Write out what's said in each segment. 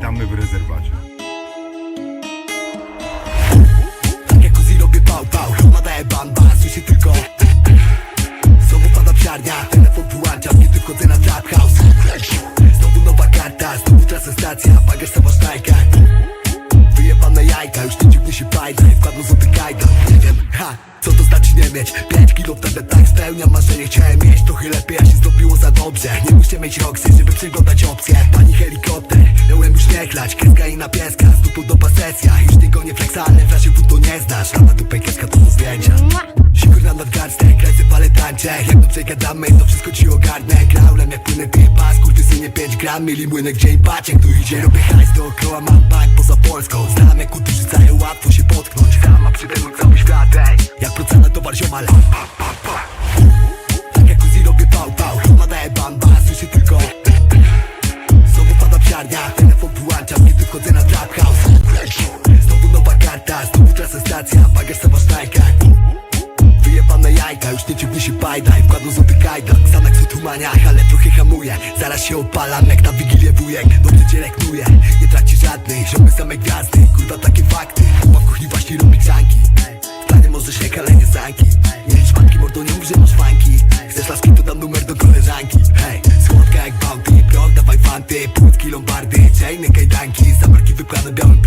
Witamy w rezerwacie. Tak Jak kozi robię pał, pał, nadaję banda, słyszę tylko. Znowu pada psiarnia, telefon wyłączam, kiedy wchodzę na trap house. Znowu nowa karta, znowu trasa stacja, bagaż sama w najkach Wyjebane jajka, już nie dziwnie się bajda, wkładną złoty kajdan Nie wiem, ha, co to znaczy nie mieć? 5 kilo wtedy tak spełniam marzenie. Chciałem mieć trochę lepiej, a się zrobiło za dobrze. Nie muszę mieć roksy, żeby przeglądać opcje. Pani Kreska i na pieska, z dupą do sesja Już tylko nie flexalne, w razie to nie znasz na dupę kieska to do zdjęcia. Sigur na nadgarstek, kręcę palę tańczę Jak do przegadamy, to wszystko ci ogarnę. Graulem jak płynę ty pas, kurtysynie 5 gram. Mieli młynek dzień paciek, tu idzie. Robię hajs dookoła, mam bank poza Polską. Znam jak kuty rzucają, łatwo się potknąć. Sama przytęgnąć cały świat, ej Jak procena towar ziomal nie ciągnie się bajda I wkładną złoty kajdan Zanak w otumaniach, ale trochę hamuję Zaraz się opalam, jak na wigilię wujek. Dobrze cię reknuje, nie traci żadnych Ziomy same gwiazdy, kurwa takie fakty. Chyba w kuchni właśnie robi grzanki W planie możesz nie ale nie zanki. Nie licz matki, mordo, nie mów, że masz fanki. Chcesz laski, to dam numer do koleżanki. Hej, słodka jak bounty Prog, dawaj fanty, płytki lombardy. Chainy, kajdanki, zamarki wypłane białym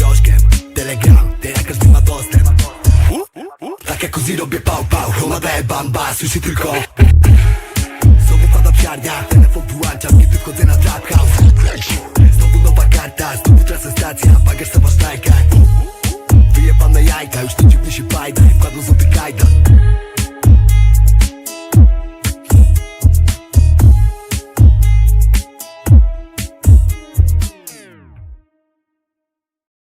bamba, słyszy tylko. Znowu pada psiarnia Telefon wyłączam, kiedy wchodzę na trap house Znowu nowa karta, znowu trasa stacja Bagaż sama sztajka Wyjebane jajka, już nie ciągnie się bajda I wkładną złoty kajdan